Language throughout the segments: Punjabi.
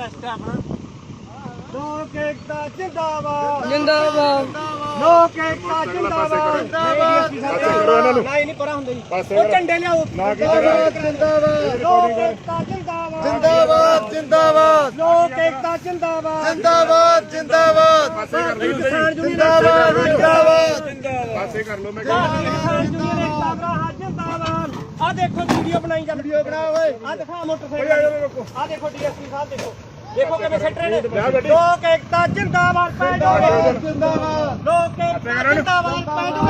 ਰਸਤਾ ਆਪਣਾ। ਲੋਕ ਏਕਤਾ ਜਿੰਦਾਬਾਦ। ਜਿੰਦਾਬਾਦ। ਲੋਕ ਏਕਤਾ ਜਿੰਦਾਬਾਦ। ਜਿੰਦਾਬਾਦ। ਕਰੋ ਇਹਨਾਂ ਨੂੰ। ਨਹੀਂ ਨਹੀਂ ਪਰਾਂ ਹੁੰਦੇ ਜੀ। ਪਾਸੇ ਉਹ ਕਰੋ। ਝੰਡੇ ਲਿਆਓ। ਨਾ ਕੀ ਜਿੰਦਾਬਾਦ ਜਿੰਦਾਬਾਦ। ਲੋਕ ਏਕਤਾ ਜਿੰਦਾਬਾਦ। ਜਿੰਦਾਬਾਦ ਜਿੰਦਾਬਾਦ। ਲੋਕ ਏਕਤਾ ਜਿੰਦਾਬਾਦ। ਜਿੰਦਾਬਾਦ ਜਿੰਦਾਬਾਦ। ਪਾਸੇ ਕਰ ਲਓ। ਕਿਸਾਨ ਯੂਨੀਅਨ ਜਿੰਦਾਬਾਦ। ਜਿੰਦਾਬਾਦ ਪਾਸੇ ਕਰ ਲਓ ਮੈਂ ਭਾਰਤੀ ਕਿਸਾਨ ਯੂਨੀਅਨ ਏਕਤਾ ਭਰਾ ਜਿੰਦਾਬਾਦ। ਆ ਦੇਖੋ ਵੀਡੀਓ ਬਣਾਈ ਜਾਂਦੀ। ਵੀਡੀਓ ਬਣਾ ਓਏ ਆ ਦਿਖਾ ਮੋਟਰਸਾਈਕਲ। ਆ ਦੇਖੋ ਡੀਐਸਪੀ ਸਾਹਿਬ ਦੇਖੋ। ਦੇਖੋ ਕਿਵੇਂ ਸੱਟ ਰਹੇ ਨੇ ਲੋਕ ਏਕਤਾ ਜਿੰਦਾਬਾਦ ਪੈ ਜਾਓ ਜਿੰਦਾਬਾਦ। ਲੋਕ ਏਕਤਾ ਜਿੰਦਾਬਾਦ ਪੈ ਜਾਓ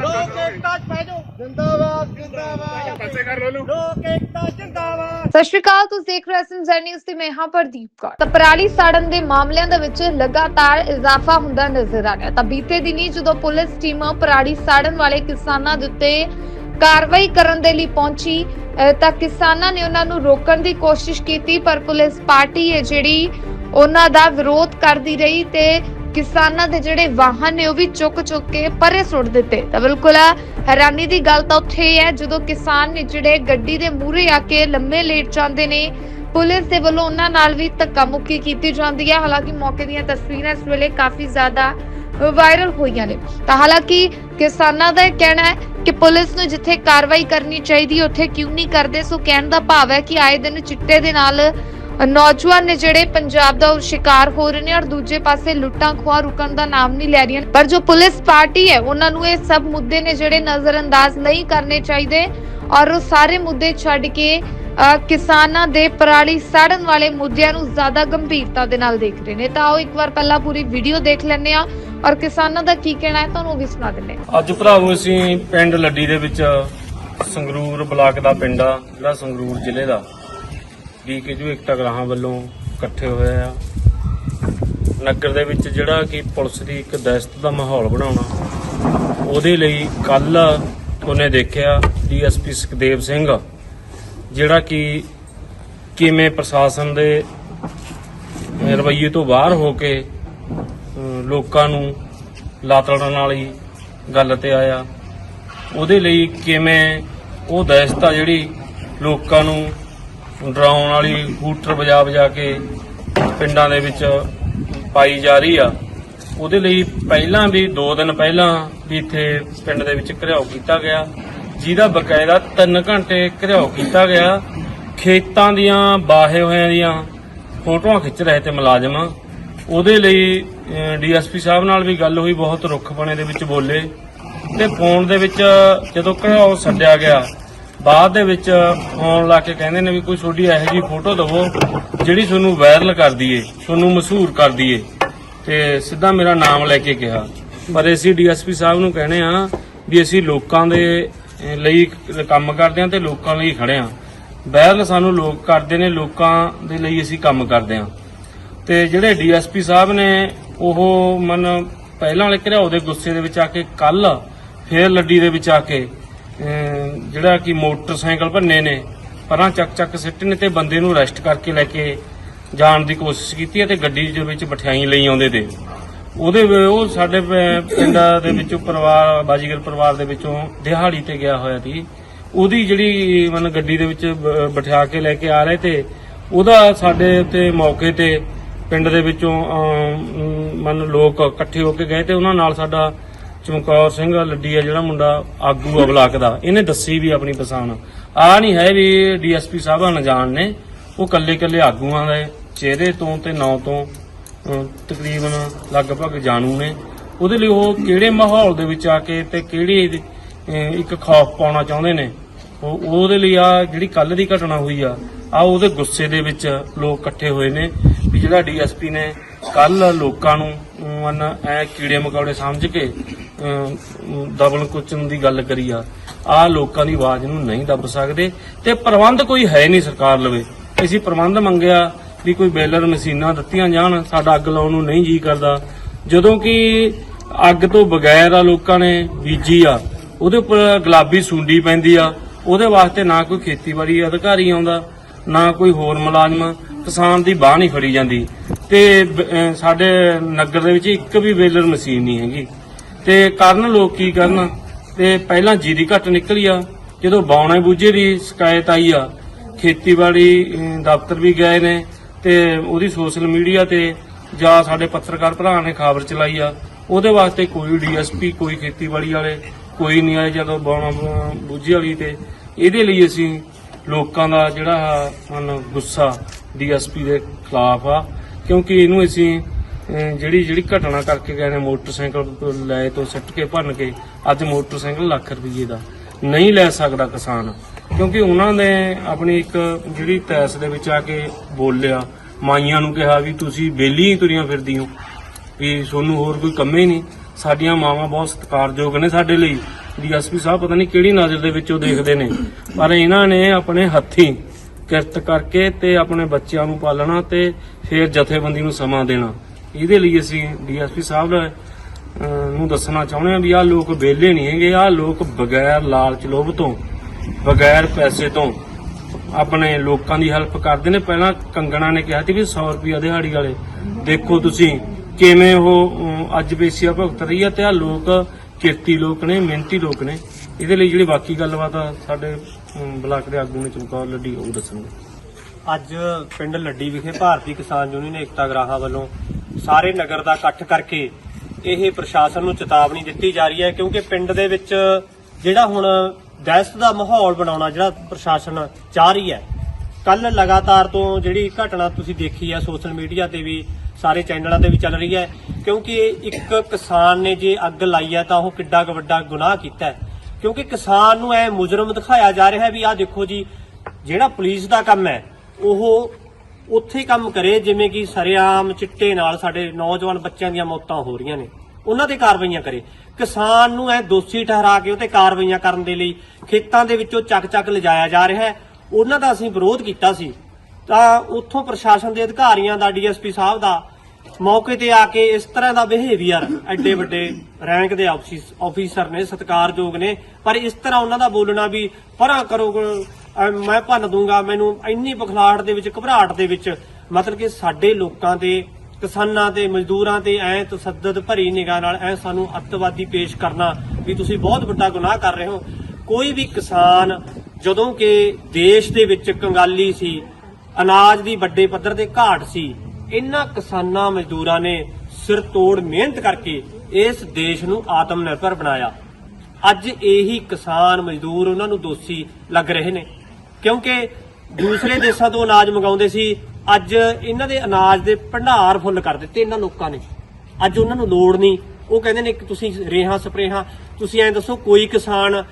ਲੋਕ ਏਕਤਾ ਚ ਪੈ ਜਾਓ ਜਿੰਦਾਬਾਦ ਜਿੰਦਾਬਾਦ। ਪਾਸੇ ਕਰ ਲਓ ਇਹਨੂੰ ਲੋਕ ਏਕਤਾ ਜਿੰਦਾਬਾਦ। ਸਤਿ ਸ਼੍ਰੀ ਅਕਾਲ ਤੁਸੀਂ ਦੇਖ ਰਹੇ ਹੋ ਜ਼ੈਡ ਨਿਊਜ਼ ਤੇ ਮੈਂ ਹਾਂ ਪ੍ਰਦੀਪ ਕੌਰ। ਤਾਂ ਪਰਾਲੀ ਸਾੜਨ ਦੇ ਮਾਮਲਿਆਂ ਦੇ ਵਿੱਚ ਲਗਾਤਾਰ ਇਜ਼ਾਫਾ ਹੁੰਦਾ ਨਜ਼ਰ ਆ ਰਿਹਾ ਤਾਂ ਬੀਤੇ ਦਿਨੀ ਜਦੋਂ ਪੁਲਿਸ ਟੀਮ ਪਰਾਲੀ ਸਾੜਨ ਵਾਲੇ ਕਿਸਾਨਾਂ ਦੇ ਉੱਤੇ ਕਾਰਵਾਈ ਕਰਨ ਦੇ ਲਈ ਪਹੁੰਚੀ ਤਾਂ ਕਿਸਾਨਾਂ ਨੇ ਉਹਨਾਂ ਨੂੰ ਰੋਕਣ ਦੀ ਕੋਸ਼ਿਸ਼ ਕੀਤੀ, ਪਰ ਪੁਲਿਸ ਪਾਰਟੀ ਹੈ ਜਿਹੜੀ ਉਹਨਾਂ ਦਾ ਵਿਰੋਧ ਕਰਦੀ ਰਹੀ ਤੇ ਕਿਸਾਨਾਂ ਦੇ ਜਿਹੜੇ ਵਾਹਨ ਨੇ ਉਹ ਵੀ ਚੁੱਕ ਚੁੱਕ ਕੇ ਪਰੇ ਸੁੱਟ ਦਿੱਤੇ। ਤਾਂ ਬਿਲਕੁਲ ਹੈਰਾਨੀ ਦੀ ਗੱਲ ਤਾਂ ਉੱਥੇ ਹੈ, ਜਦੋਂ ਕਿਸਾਨ ਨੇ ਜਿਹੜੇ ਗੱਡੀ ਦੇ ਮੂਹਰੇ ਆ ਕੇ ਲੰਮੇ ਲੇਟ ਜਾਂਦੇ ਨੇ, ਪੁਲਿਸ ਦੇ ਵੱਲੋਂ ਉਹਨਾਂ ਨਾਲ ਵੀ ਧੱਕਾ ਮੁੱਕੀ ਕੀਤੀ ਜਾਂਦੀ ਹੈ। ਹਾਲਾਂਕਿ ਮੌਕੇ ਦੀਆਂ ਤਸਵੀਰਾਂ ਇਸ ਵੇਲੇ ਕਾਫੀ ਜ਼ਿਆਦਾ ਵਾਇਰਲ ਹੋਈਆਂ ਨੇ। ਤਾਂ ਹਾਲਾਂਕਿ ਕਿਸਾਨਾਂ ਦਾ ਇਹ ਕਹਿਣਾ ਹੈ ਕਿ ਪੁਲਿਸ ਨੂੰ ਜਿੱਥੇ ਕਾਰਵਾਈ ਕਰਨੀ ਚਾਹੀਦੀ, ਉੱਥੇ ਕਿਉਂ ਨਹੀਂ ਕਰਦੇ, ਸੋ ਕਹਿਣ ਦਾ ਭਾਵ ਹੈ ਕਿ ਆਏ ਦਿਨ ਚਿੱਟੇ ਦੇ ਨਾਲ ਨੌਜਵਾਨ ਨੇ ਜਿਹੜੇ ਪੰਜਾਬ ਦਾ ਉਹ ਸ਼ਿਕਾਰ ਹੋ ਰਹੇ ਨੇ ਔਰ ਦੂਜੇ ਪਾਸੇ ਲੁੱਟਾਂ ਖੋਹਾਂ ਰੁਕਣ ਦਾ ਨਾਮ ਨਹੀਂ ਲੈ ਰਹੀਆਂ ਪਰ ਜੋ ਪੁਲਿਸ ਪਾਰਟੀ ਹੈ, ਉਹਨਾਂ ਨੂੰ ਇਹ ਸਭ ਮੁੱਦੇ ਨੇ ਜਿਹੜੇ ਨਜ਼ਰਅੰਦਾਜ਼ ਨਹੀਂ ਕਰਨੇ ਚਾਹੀਦੇ ਔਰ ਉਹ ਸਾਰੇ ਮੁੱਦੇ ਛੱਡ ਕੇ ਕਿਸਾਨਾਂ ਦੇ ਪਰਾਲੀ ਸਾੜਨ ਵਾਲੇ ਮੁੱਦਿਆਂ ਨੂੰ ਜ਼ਿਆਦਾ ਗੰਭੀਰਤਾ ਦੇ ਨਾਲ ਦੇਖ ਰਹੇ ਨੇ। ਤਾਂ ਆਓ ਇੱਕ ਵਾਰ ਪਹਿਲਾਂ ਪੂਰੀ ਵੀਡੀਓ ਦੇਖ ਲੈਂਦੇ ਆ ਔਰ ਕਿਸਾਨਾਂ ਦਾ ਕੀ ਕਹਿਣਾ ਹੈ, ਤੁਹਾਨੂੰ ਉਹ ਵੀ ਸੁਣਾ ਦਿੰਦੇ ਹਾਂ। ਅੱਜ ਭਰਾਵੋ ਅਸੀਂ ਪਿੰਡ ਲੱਡੀ ਦੇ ਵਿੱਚ, ਸੰਗਰੂਰ ਬਲਾਕ ਦਾ ਪਿੰਡ ਆ, ਜਿਹੜਾ ਸੰਗਰੂਰ ਜ਼ਿਲ੍ਹੇ ਦਾ। ਡੀਕੇ ਜੋ ਇਕਤਾ ਗਰਾਹਾਂ ਵੱਲੋਂ ਇਕੱਠੇ ਹੋਏ ਆ। ਨਗਰ ਦੇ ਵਿੱਚ ਜਿਹੜਾ ਕਿ ਪੁਲਿਸ ਦੀ ਇੱਕ ਦਹਿਸ਼ਤ ਦਾ ਮਾਹੌਲ ਬਣਾਉਣਾ, ਉਹਦੇ ਲਈ ਕੱਲ ਉਹਨੇ ਦੇਖਿਆ ਡੀਐਸਪੀ ਸੁਖਦੇਵ ਸਿੰਘ ਜਿਹੜਾ ਕਿ ਕਿਵੇਂ ਪ੍ਰਸ਼ਾਸਨ ਦੇ ਰਵੱਈਏ ਤੋਂ ਬਾਹਰ ਹੋ ਕੇ ਲੋਕਾਂ ਨੂੰ ਲਾਤੜਨ ਵਾਲੀ ਗੱਲ ਤੇ ਆਇਆ, ਉਹਦੇ ਲਈ ਕਿਵੇਂ ਉਹ ਦਹਿਸ਼ਤ ਆ ਜਿਹੜੀ ਲੋਕਾਂ ਨੂੰ ਡਰਾਉਣ ਵਾਲੀ ਹੂਟਰ ਵਜਾ ਵਜਾ ਕੇ ਪਿੰਡਾਂ ਦੇ ਵਿੱਚ ਪਾਈ ਜਾ ਰਹੀ ਆ, ਉਹਦੇ ਲਈ ਪਹਿਲਾਂ ਵੀ 2 ਦਿਨ ਪਹਿਲਾਂ ਵੀ ਇੱਥੇ ਪਿੰਡ ਦੇ ਵਿੱਚ ਘਿਰਾਓ ਕੀਤਾ ਗਿਆ। ਜਿਹਦਾ ਬਕਾਇਦਾ 3 ਘੰਟੇ ਘਿਰਾਓ ਕੀਤਾ ਗਿਆ। ਖੇਤਾਂ ਦੀਆਂ, ਬਾਹੇ ਹੋਇਆਂ ਦੀਆਂ ਫੋਟੋਆਂ ਖਿੱਚ ਰਹੇ ਤੇ ਮੁਲਾਜ਼ਮ। ਉਹਦੇ ਲਈ ਡੀਐਸਪੀ ਸਾਹਿਬ ਨਾਲ ਵੀ ਗੱਲ ਹੋਈ, ਬਹੁਤ ਰੁੱਖ ਬਣੇ ਦੇ ਵਿੱਚ ਬੋਲੇ। ਤੇ ਫੋਨ ਦੇ ਵਿੱਚ ਜਦੋਂ ਘਿਰਾਓ ਛੱਡਿਆ ਗਿਆ, ਬਾਅਦ ਦੇ ਵਿੱਚ ਫੋਨ ਲਾ ਕੇ ਕਹਿੰਦੇ ਨੇ ਵੀ ਕੋਈ ਤੁਹਾਡੀ ਇਹੋ ਜਿਹੀ ਫੋਟੋ ਦਵੋ, ਜਿਹੜੀ ਤੁਹਾਨੂੰ ਵਾਇਰਲ ਕਰ ਦਈਏ, ਤੁਹਾਨੂੰ ਮਸ਼ਹੂਰ ਕਰ ਦਈਏ। ਤੇ ਸਿੱਧਾ ਮੇਰਾ ਨਾਮ ਲੈ ਕੇ ਕਿਹਾ। ਪਰ ਅਸੀਂ ਡੀਐਸਪੀ ਸਾਹਿਬ ਨੂੰ ਕਹਿੰਦੇ ਆ ਵੀ ਅਸੀਂ ਲੋਕਾਂ ਦੇ ਲਈ ਕੰਮ ਕਰਦੇ ਆ ਤੇ ਲੋਕਾਂ ਲਈ ਖੜੇ ਆ ਵਾਇਰਲ ਸਾਨੂੰ ਲੋਕ ਕਰਦੇ ਨੇ, ਲੋਕਾਂ ਦੇ ਲਈ ਅਸੀਂ ਕੰਮ ਕਰਦੇ ਆ ਤੇ ਜਿਹੜੇ ਡੀਐਸਪੀ ਸਾਹਿਬ ਨੇ ਉਹ ਮਨ ਪਹਿਲਾਂ ਵਾਲੇ ਘਿਰਾਓ ਦੇ ਗੁੱਸੇ ਦੇ ਵਿੱਚ ਆ ਕੇ ਕੱਲ ਫੇਰ ਲੱਡੀ ਦੇ ਵਿੱਚ ਆ ਕੇ ਜਿਹੜਾ ਕਿ ਮੋਟਰਸਾਈਕਲ ਭੰਨੇ ਨੇ, ਪਰਾਂ ਚੱਕ ਚੱਕ ਸਿੱਟੇ ਨੇ ਤੇ ਬੰਦੇ ਨੂੰ ਅਰੈਸਟ ਕਰਕੇ ਲੈ ਕੇ ਜਾਣ ਦੀ ਕੋਸ਼ਿਸ਼ ਕੀਤੀ ਅਤੇ ਗੱਡੀ ਦੇ ਵਿੱਚ ਮਠਿਆਈ ਲਈ ਆਉਂਦੇ ਤੇ। ਉਹਦੇ ਵ- ਉਹ ਸਾਡੇ ਪ- ਪਿੰਡ ਦੇ ਵਿੱਚੋਂ ਪਰਿਵਾਰ ਬਾਜੀਗਰ ਪਰਿਵਾਰ ਦੇ ਵਿੱਚੋਂ ਦਿਹਾੜੀ ਤੇ ਗਿਆ ਹੋਇਆ ਸੀ। ਉਹਦੀ ਜਿਹੜੀ ਮਨ ਗੱਡੀ ਦੇ ਵਿੱਚ ਬ- ਬਿਠਾ ਕੇ ਲੈ ਕੇ ਆ ਰਹੇ ਤੇ ਉਹਦਾ ਸਾਡੇ ਉੱਤੇ ਮੌਕੇ ਤੇ ਪਿੰਡ ਦੇ ਵਿੱਚੋਂ ਅਮ, ਮਨ ਲੋਕ ਇਕੱਠੇ ਹੋ ਕੇ ਗਏ ਤੇ ਉਹਨਾਂ ਨਾਲ ਸਾਡਾ ਚਮਕੌਰ ਸਿੰਘ ਲੱਡੀ ਆ ਜਿਹੜਾ ਮੁੰਡਾ ਆਗੂ ਆ ਬਲਾਕ ਦਾ ਇਹਨੇ ਦੱਸੀ ਵੀ ਆਪਣੀ ਪਛਾਣ। ਆ ਨਹੀਂ ਹੈ ਵੀ ਡੀਐਸਪੀ ਸਾਹਿਬ ਅਣਜਾਣ ਨੇ ਉਹ ਕੱਲੇ ਕੱਲੇ ਆਗੂਆਂ ਦੇ ਚਿਹਰੇ ਤੋਂ ਤੇ ਨਾਂ ਤੋਂ ਤਕਰੀਬਨ ਲਗਭਗ ਜਾਣੂ ਨੇ। ਉਹਦੇ ਲਈ ਉਹ ਕਿਹੜੇ ਮਾਹੌਲ ਦੇ ਵਿੱਚ ਆ ਕੇ ਤੇ ਕਿਹੜੀ ਇੱਕ ਖੌਫ ਪਾਉਣਾ ਚਾਹੁੰਦੇ ਨੇ? ਉਹ, ਉਹਦੇ ਲਈ ਆ ਜਿਹੜੀ ਕੱਲ ਦੀ ਘਟਨਾ ਹੋਈ ਆ ਆ ਉਹਦੇ ਗੁੱਸੇ ਦੇ ਵਿੱਚ ਲੋਕ ਇਕੱਠੇ ਹੋਏ ਨੇ ਵੀ ਜਿਹੜਾ ਡੀਐਸਪੀ ਨੇ ਕੱਲ ਲੋਕਾਂ ਨੂੰ ਮਨ ਐ ਕੀੜੇ ਮਕੌੜੇ ਸਮਝ ਕੇ ਦਬਲ ਕੁਚਨ ਦੀ ਗੱਲ ਕਰੀ ਆ ਆ ਲੋਕਾਂ ਦੀ ਆਵਾਜ਼ ਨੂੰ ਨਹੀਂ ਦੱਬ ਸਕਦੇ ਤੇ ਪ੍ਰਬੰਧ ਕੋਈ ਹੈ ਨਹੀਂ ਸਰਕਾਰ ਲਵੇ। ਅਸੀਂ ਪ੍ਰਬੰਧ ਮੰਗਿਆ ਵੀ ਕੋਈ ਬੇਲਰ ਮਸ਼ੀਨਾਂ ਦਿੱਤੀਆਂ ਜਾਣ, ਸਾਡਾ ਅੱਗ ਲਾਉਣ ਨੂੰ ਨਹੀਂ ਜੀ ਕਰਦਾ। ਜਦੋਂ ਕਿ ਅੱਗ ਤੋਂ ਬਗੈਰ ਆ ਲੋਕਾਂ ਨੇ ਬੀਜੀ ਆ, ਉਹਦੇ ਉੱਪਰ ਗੁਲਾਬੀ ਸੁੰਡੀ ਪੈਂਦੀ ਆ, ਉਹਦੇ ਵਾਸਤੇ ਨਾ ਕੋਈ ਖੇਤੀਬਾੜੀ ਅਧਿਕਾਰੀ ਆਉਂਦਾ, ਨਾ ਕੋਈ ਹੋਰ ਮੁਲਾਜ਼ਮ, ਕਿਸਾਨ ਦੀ ਬਾਹ ਨਹੀਂ ਫੜੀ ਜਾਂਦੀ। ਤੇ ਸਾਡੇ ਨਗਰ ਦੇ ਵਿੱਚ ਇੱਕ ਵੀ ਵੇਲਰ ਮਸ਼ੀਨ ਨਹੀਂ ਹੈਗੀ। ਤੇ ਕਰਨ ਲੋਕ ਕੀ ਕਰਨ? ਤੇ ਪਹਿਲਾਂ ਜੀਰੀ ਘੱਟ ਨਿਕਲੀ ਆ, ਜਦੋਂ ਬੌਣੇ ਬੂਝੇ ਦੀ ਸ਼ਿਕਾਇਤ ਆਈ ਆ, ਖੇਤੀਬਾੜੀ ਦਫ਼ਤਰ ਵੀ ਗਏ ਨੇ ਤੇ ਉਹਦੀ ਸੋਸ਼ਲ ਮੀਡੀਆ ਤੇ ਜਾਂ ਸਾਡੇ ਪੱਤਰਕਾਰ ਭਰਾ ਨੇ ਖਬਰ ਚਲਾਈ ਆ, ਉਹਦੇ ਵਾਸਤੇ ਕੋਈ ਡੀਐਸਪੀ, ਕੋਈ ਖੇਤੀਬਾੜੀ ਵਾਲੇ, ਕੋਈ ਨਹੀਂ ਆਏ ਜਦੋਂ ਬੌਣਾ ਬੂਝੀ ਵਾਲੀ ਤੇ ਇਹਦੇ ਲਈ ਅਸੀਂ ਲੋਕਾਂ ਦਾ ਜਿਹੜਾ ਹਨ ਗੁੱਸਾ ਡੀਐਸਪੀ ਦੇ ਖਿਲਾਫ ਆ, ਕਿਉਂਕਿ ਇਹਨੂੰ ਅਸੀਂ ਜਿਹੜੀ ਜਿਹੜੀ ਘਟਨਾ ਕਰਕੇ ਗਏ ਨੇ ਮੋਟਰਸਾਈਕਲ ਤੋਂ ਲੈ ਤੋਂ ਸਿੱਟ ਕੇ ਭੰਨ ਕੇ, ਅੱਜ ਮੋਟਰਸਾਈਕਲ ਲੱਖ ਰੁਪਏ ਦਾ ਨਹੀਂ ਲੈ ਸਕਦਾ ਕਿਸਾਨ। ਕਿਉਂਕਿ ਉਹਨਾਂ ਨੇ ਆਪਣੀ ਇੱਕ ਜਿਹੜੀ ਤੈਸ ਦੇ ਵਿੱਚ ਆ ਕੇ ਬੋਲਿਆ, ਮਾਈਆਂ ਨੂੰ ਕਿਹਾ ਵੀ ਤੁਸੀਂ ਬੇਲੀ ਹੀ ਤੁਰੀਆਂ ਫਿਰਦੀ ਹੋ, ਵੀ ਤੁਹਾਨੂੰ ਹੋਰ ਕੋਈ ਕੰਮ ਹੀ ਨਹੀਂ। ਸਾਡੀਆਂ ਮਾਵਾਂ ਬਹੁਤ ਸਤਿਕਾਰਯੋਗ ਨੇ ਸਾਡੇ ਲਈ। ਡੀਐਸਪੀ ਸਾਹਿਬ ਪਤਾ ਨਹੀਂ ਕਿਹੜੀ ਨਜ਼ਰ ਦੇ ਵਿੱਚ ਉਹ ਦੇਖਦੇ ਨੇ। ਪਰ ਇਹਨਾਂ ਨੇ ਆਪਣੇ ਹੱਥੀਂ ਕਿਰਤ ਕਰਕੇ ਤੇ ਆਪਣੇ ਬੱਚਿਆਂ ਨੂੰ ਪਾਲਣਾ ਤੇ ਫਿਰ ਜਥੇਬੰਦੀ ਨੂੰ ਸਮਾਂ ਦੇਣਾ। ਇਹਦੇ ਲਈ ਅਸੀਂ ਡੀਐਸਪੀ ਸਾਹਿਬ ਨੂੰ ਦੱਸਣਾ ਚਾਹੁੰਦੇ ਹਾਂ ਵੀ ਆਹ ਲੋਕ ਵਿਹਲੇ ਨਹੀਂ ਹੈਗੇ, ਆਹ ਲੋਕ ਬਗੈਰ ਲਾਲਚ ਲੋਭ ਤੋਂ ਬਗੈਰ ਪੈਸੇ ਤੋਂ ਆਪਣੇ ਲੋਕਾਂ ਦੀ ਹੈਲਪ ਕਰਦੇ ਨੇ। ਪਹਿਲਾਂ ਕੰਗਣਾ ਨੇ ਕਿਹਾ ਸੀ ਵੀ 100 ਰੁਪਿਆ ਦਿਹਾੜੀ ਵਾਲੇ, ਦੇਖੋ ਤੁਸੀਂ ਕਿਵੇਂ ਉਹ ਅੱਜ ਬੇਸੀਆ ਭੁਗਤ ਰਹੀ ਹੈ ਤੇ ਆ ਲੋਕ ਕਿਰਤੀ ਲੋਕ ਨੇ, ਮਿਹਨਤੀ ਲੋਕ ਨੇ। ਇਹਦੇ ਲਈ ਜਿਹੜੀ ਬਾਕੀ ਗੱਲਬਾਤ ਆ, ਸਾਡੇ ਬਲਾਕ ਦੇ ਆਗੂ ਨੇ ਚਮਕੌਰ ਲੱਡੀ ਉਹ ਦੱਸਣਗੇ। ਅੱਜ ਪਿੰਡ ਲੱਡੀ ਵਿਖੇ ਭਾਰਤੀ ਕਿਸਾਨ ਯੂਨੀਅਨ ਏਕਤਾ ਗਰਾਹਾਂ ਵੱਲੋਂ ਸਾਰੇ ਨਗਰ ਦਾ ਇਕੱਠ ਕਰਕੇ ਇਹ ਪ੍ਰਸ਼ਾਸਨ ਨੂੰ ਚੇਤਾਵਨੀ ਦਿੱਤੀ ਜਾ ਰਹੀ ਹੈ ਕਿਉਂਕਿ ਪਿੰਡ ਦੇ ਵਿੱਚ ਜਿਹੜਾ ਹੁਣ ਦਹਿਸ਼ਤ ਦਾ ਮਾਹੌਲ ਬਣਾਉਣਾ ਜਿਹੜਾ ਪ੍ਰਸ਼ਾਸਨ ਚਾਹ ਰਹੀ ਹੈ। ਕੱਲ ਲਗਾਤਾਰ ਤੋਂ ਜਿਹੜੀ ਘਟਨਾ ਤੁਸੀਂ ਦੇਖੀ ਹੈ, ਸੋਸ਼ਲ ਮੀਡੀਆ ਤੇ ਵੀ, ਸਾਰੇ ਚੈਨਲਾਂ ਤੇ ਵੀ ਚੱਲ ਰਹੀ ਹੈ, ਕਿਉਂਕਿ ਇੱਕ ਕਿਸਾਨ ਨੇ ਜੇ ਅੱਗ ਲਾਈ ਹੈ ਤਾਂ ਉਹ ਕਿੱਡਾ ਕੁ ਵੱਡਾ ਗੁਨਾਹ ਕੀਤਾ ਹੈ। ਕਿਉਂਕਿ ਕਿਸਾਨ ਨੂੰ ਐ ਮੁਜਰਮ ਦਿਖਾਇਆ ਜਾ ਰਿਹਾ ਹੈ ਵੀ ਆਹ ਦੇਖੋ ਜੀ, ਜਿਹੜਾ ਪੁਲਿਸ ਦਾ ਕੰਮ ਹੈ, ਉਹ ਉੱਥੇ ਕੰਮ ਕਰੇ, ਜਿਵੇਂ ਕਿ ਸਰਿਆਮ ਚਿੱਟੇ ਨਾਲ ਸਾਡੇ ਨੌਜਵਾਨ ਬੱਚਿਆਂ ਦੀਆਂ ਮੌਤਾਂ ਹੋ ਰਹੀਆਂ ਨੇ। ਉਹਨਾਂ ਤੇ ਕਾਰਵਾਈਆਂ ਕਰੇ। ਕਿਸਾਨ ਨੂੰ ਐ ਦੋਸ਼ੀ ਠਹਿਰਾ ਕੇ ਉਹ ਤੇ ਕਾਰਵਾਈਆਂ ਕਰਨ ਦੇ ਲਈ ਖੇਤਾਂ ਦੇ ਵਿੱਚੋਂ ਚੱਕ-ਚੱਕ ਲਿਜਾਇਆ ਜਾ ਰਿਹਾ ਹੈ। ਉਹਨਾਂ ਦਾ ਅਸੀਂ ਵਿਰੋਧ ਕੀਤਾ ਸੀ। ਤਾਂ ਉੱਥੋਂ ਪ੍ਰਸ਼ਾਸਨ ਦੇ ਅਧਿਕਾਰੀਆਂ ਦਾ, ਡੀਐਸਪੀ ਸਾਹਿਬ ਦਾ ਮੌਕੇ ਤੇ ਆ ਕੇ ਇਸ ਤਰ੍ਹਾਂ ਦਾ ਬਿਹੇਵੀਅਰ ਐਡੇ ਵੱਡੇ ਰੈਂਕ ਦੇ ਆਫਿਸ, ਆਫੀਸਰ ਨੇ, ਸਤਿਕਾਰਯੋਗ ਨੇ। ਪਰ ਇਸ ਤਰ੍ਹਾਂ ਉਹਨਾਂ ਦਾ ਬੋਲਣਾ ਵੀ ਪਰਾਂ ਕਰੋ ਮੈਂ ਭੰਨ ਦੂੰਗਾ, ਮੈਨੂੰ ਇੰਨੀ ਬਖਲਾਹਟ ਦੇ ਵਿੱਚ, ਘਬਰਾਹਟ ਦੇ ਵਿੱਚ, ਮਤਲਬ ਕਿ ਸਾਡੇ ਲੋਕਾਂ ਦੇ ਕਿਸਾਨਾਂ ਤੇ, ਮਜ਼ਦੂਰਾਂ ਤੇ ਐ ਤਸੱਦਦ ਭਰੀ ਨਿਗਾਹ ਨਾਲ ਐ ਸਾਨੂੰ ਅੱਤਵਾਦੀ ਪੇਸ਼ ਕਰਨਾ ਵੀ ਤੁਸੀਂ ਬਹੁਤ ਵੱਡਾ ਗੁਨਾਹ ਕਰ ਰਹੇ ਹੋ। ਕੋਈ ਵੀ ਕਿਸਾਨ ਜਦੋਂ ਕਿ ਦੇਸ਼ ਦੇ ਵਿੱਚ ਕੰਗਾਲੀ ਸੀ, ਅਨਾਜ ਦੀ ਵੱਡੇ ਪੱਧਰ ਤੇ ਘਾਟ ਸੀ, ਇਹਨਾਂ ਕਿਸਾਨਾਂ, ਮਜ਼ਦੂਰਾਂ ਨੇ ਸਿਰ ਤੋੜ ਮਿਹਨਤ ਕਰਕੇ ਇਸ ਦੇਸ਼ ਨੂੰ ਆਤਮ ਨਿਰਭਰ ਬਣਾਇਆ। ਅੱਜ ਇਹੀ ਕਿਸਾਨ, ਮਜ਼ਦੂਰ ਉਹਨਾਂ ਨੂੰ ਦੋਸ਼ੀ ਲੱਗ ਰਹੇ ਨੇ। ਕਿਉਂਕਿ ਦੂਸਰੇ ਦੇਸ਼ਾਂ ਤੋਂ ਅਨਾਜ ਮੰਗਾਉਂਦੇ ਸੀ ਅੱਜ ਇਹਨਾਂ ਦੇ ਅਨਾਜ ਦੇ ਭੰਡਾਰ ਫੁੱਲ ਕਰ ਦਿੱਤੇ ਇਹਨਾਂ ਲੋਕਾਂ ਨੇ। ਅੱਜ ਉਹਨਾਂ ਨੂੰ ਲੋੜ ਨਹੀਂ। ਉਹ ਕਹਿੰਦੇ ਨੇ ਕਿ ਤੁਸੀਂ ਰੇਹਾਂ, ਸਪਰੇਹਾਂ, ਤੁਸੀਂ ਐਂ ਦੱਸੋ ਕੋਈ ਕਿਸਾਨ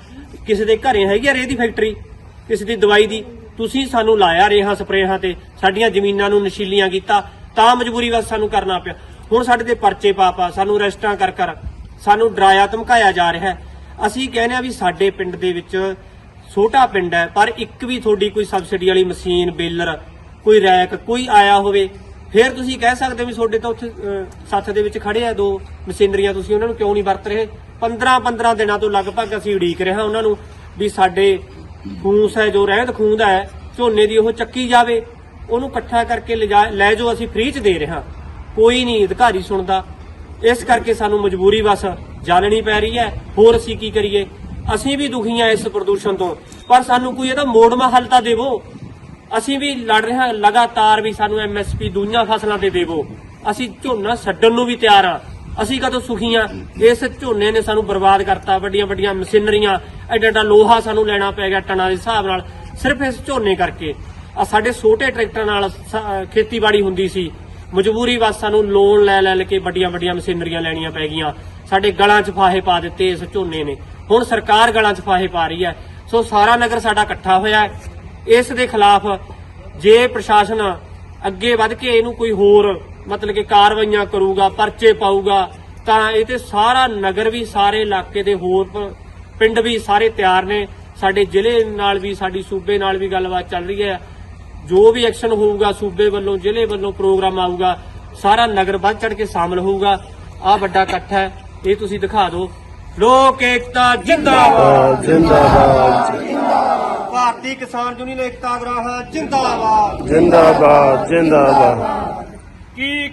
ਕਿਸੇ ਦੇ ਘਰੇ ਹੈਗੀ ਆ ਰੇਹ ਦੀ ਫੈਕਟਰੀ? ਕਿਸੇ ਦੀ ਦਵਾਈ ਦੀ? ਤੁਸੀਂ ਸਾਨੂੰ ਲਾਇਆ ਰੇਹਾਂ, ਸਪਰੇਹਾਂ ਤੇ। ਸਾਡੀਆਂ ਜ਼ਮੀਨਾਂ ਨੂੰ ਨਸ਼ੀਲੀਆਂ ਕੀਤਾ। ਤਾਂ ਮਜਬੂਰੀ ਵਸ ਸਾਨੂੰ ਕਰਨਾ ਪਿਆ। ਹੁਣ ਸਾਡੇ ਤੇ ਪਰਚੇ ਪਾ ਪਾ, ਸਾਨੂੰ ਰੈਸਟਾਂ ਕਰ ਕਰ, ਸਾਨੂੰ ਡਰਾਇਆ, ਧਮਕਾਇਆ ਜਾ ਰਿਹਾ ਹੈ। ਅਸੀਂ ਕਹਿੰਦੇ ਆ ਵੀ ਸਾਡੇ ਪਿੰਡ ਦੇ ਵਿੱਚ ਛੋਟਾ ਪਿੰਡ ਹੈ, ਪਰ ਇੱਕ ਵੀ ਤੁਹਾਡੀ ਕੋਈ ਸਬਸਿਡੀ ਵਾਲੀ ਮਸ਼ੀਨ, ਬੇਲਰ ਕੋਈ ਰੈਕ, ਕੋਈ ਆਇਆ ਹੋਵੇ, ਫਿਰ ਤੁਸੀਂ ਕਹਿ ਸਕਦੇ ਵੀ ਤੁਹਾਡੇ ਤਾਂ ਉੱਥੇ ਸੱਥ ਦੇ ਵਿੱਚ ਖੜੇ ਆ ਦੋ ਮਸ਼ੀਨਰੀਆਂ ਤੁਸੀਂ, ਉਹਨਾਂ ਨੂੰ ਕਿਉਂ ਨਹੀਂ ਵਰਤ ਰਹੇ? 15 15 ਦਿਨਾਂ ਤੋਂ ਲਗਭਗ ਅਸੀਂ ਉਡੀਕ ਰਹੇ ਹਾਂ ਉਹਨਾਂ ਨੂੰ ਵੀ ਸਾਡੇ ਖੂਸ ਹੈ, ਜੋ ਰਹਿੰਦ ਖੂੰਦ ਹੈ, ਝੋਨੇ ਦੀ ਉਹ ਚੱਕੀ ਜਾਵੇ। ਉਹਨੂੰ ਇਕੱਠਾ ਕਰਕੇ ਲਿਜਾ, ਲੈ ਜਾਓ, ਅਸੀਂ ਫ੍ਰੀ ਚ ਦੇ ਰਹੇ ਹਾਂ। ਕੋਈ ਨਹੀਂ ਅਧਿਕਾਰੀ ਸੁਣਦਾ। ਇਸ ਕਰਕੇ ਸਾਨੂੰ ਮਜਬੂਰੀ ਬਸ ਜਾਣਨੀ ਪੈ ਰਹੀ ਹੈ। ਹੋਰ ਅਸੀਂ ਕੀ ਕਰੀਏ? ਅਸੀਂ ਵੀ ਦੁਖੀ ਹਾਂ ਇਸ ਪ੍ਰਦੂਸ਼ਣ ਤੋਂ। ਪਰ ਸਾਨੂੰ ਕੋਈ ਇਹਦਾ ਮੋੜ ਮਹੱਲ ਤਾਂ ਦੇਵੋ। ਅਸੀਂ ਵੀ ਲੜ ਰਹੇ ਹਾਂ, ਲਗਾਤਾਰ ਵੀ ਸਾਨੂੰ ਐਮਐਸਪੀ ਦੂਜੀਆਂ ਫਸਲਾਂ ਤੇ ਦੇਵੋ। ਅਸੀਂ ਝੋਨਾ ਛੱਡਣ ਨੂੰ ਵੀ ਤਿਆਰ ਹਾਂ। ਅਸੀਂ ਕਦੋਂ ਸੁਖੀ ਹਾਂ? ਇਸ ਝੋਨੇ ਨੇ ਸਾਨੂੰ ਬਰਬਾਦ ਕਰਤਾ, ਵੱਡੀਆਂ ਵੱਡੀਆਂ ਮਸ਼ੀਨਰੀਆਂ, ਐਡਾ ਐਡਾ ਲੋਹਾ ਸਾਨੂੰ ਲੈਣਾ ਪੈ ਗਿਆ ਟਨਾਂ ਦੇ ਹਿਸਾਬ ਨਾਲ, ਸਿਰਫ ਇਸ ਝੋਨੇ ਕਰਕੇ। ਆ ਸਾਡੇ ਛੋਟੇ ਟਰੈਕਟਰ ਨਾਲ ਖੇਤੀਬਾੜੀ ਹੁੰਦੀ ਸੀ। ਮਜਬੂਰੀ ਵਸ ਸਾਨੂੰ ਲੋਨ ਲੈ ਲੈ ਕੇ ਵੱਡੀਆਂ ਵੱਡੀਆਂ ਮਸ਼ੀਨਰੀਆਂ ਲੈਣੀਆਂ ਪੈ ਗਈਆਂ। ਸਾਡੇ ਗਲਾਂ 'ਚ ਫਾਹੇ ਪਾ ਦਿੱਤੇ ਇਸ ਝੋਨੇ ਨੇ। ਹੁਣ ਸਰਕਾਰ ਗਲਾਂ 'ਚ ਫਾਹੇ ਪਾ ਰਹੀ ਹੈ। ਸੋ ਸਾਰਾ ਨਗਰ ਸਾਡਾ ਇਕੱਠਾ ਹੋਇਆ ਹੈ। ਇਸ ਦੇ ਖਿਲਾਫ ਜੇ ਪ੍ਰਸ਼ਾਸਨ ਅੱਗੇ ਵੱਧ ਕੇ ਇਹਨੂੰ ਕੋਈ ਹੋਰ ਮਤਲਬ ਕਿ ਕਾਰਵਾਈਆਂ ਕਰੂਗਾ, ਪਰਚੇ ਪਾਊਗਾ, ਤਾਂ ਇਹ ਤੇ ਸਾਰਾ ਨਗਰ ਵੀ, ਸਾਰੇ ਇਲਾਕੇ ਦੇ ਹੋਰ ਪਿੰਡ ਵੀ ਸਾਰੇ ਤਿਆਰ ਨੇ। ਸਾਡੇ ਜ਼ਿਲ੍ਹੇ ਨਾਲ ਵੀ, ਸਾਡੀ ਸੂਬੇ ਨਾਲ ਵੀ ਗੱਲਬਾਤ ਚੱਲ ਰਹੀ ਹੈ। ਜੋ ਵੀ ਐਕਸ਼ਨ ਹੋਊਗਾ, ਸੂਬੇ ਵੱਲੋਂ, ਜ਼ਿਲ੍ਹੇ ਵੱਲੋਂ ਪ੍ਰੋਗਰਾਮ ਆਊਗਾ, ਸਾਰਾ ਨਗਰ ਵੱਧ ਚੜ ਕੇ ਸ਼ਾਮਲ ਹੋਊਗਾ। ਆ ਵੱਡਾ ਇਕੱਠ ਹੈ, ਇਹ ਤੁਸੀਂ ਦਿਖਾ ਦਿਓ। ਲੋਕ ਏਕਤਾ ਜਿੰਦਾਬਾਦ। ਜਿੰਦਾਬਾਦ। ਭਾਰਤੀ ਕਿਸਾਨ ਯੂਨੀਅਨ ਏਕਤਾ ਗਰਾਹਾਂ ਜਿੰਦਾਬਾਦ। ਜਿੰਦਾਬਾਦ ਜਿੰਦਾਬਾਦ। ਕੀ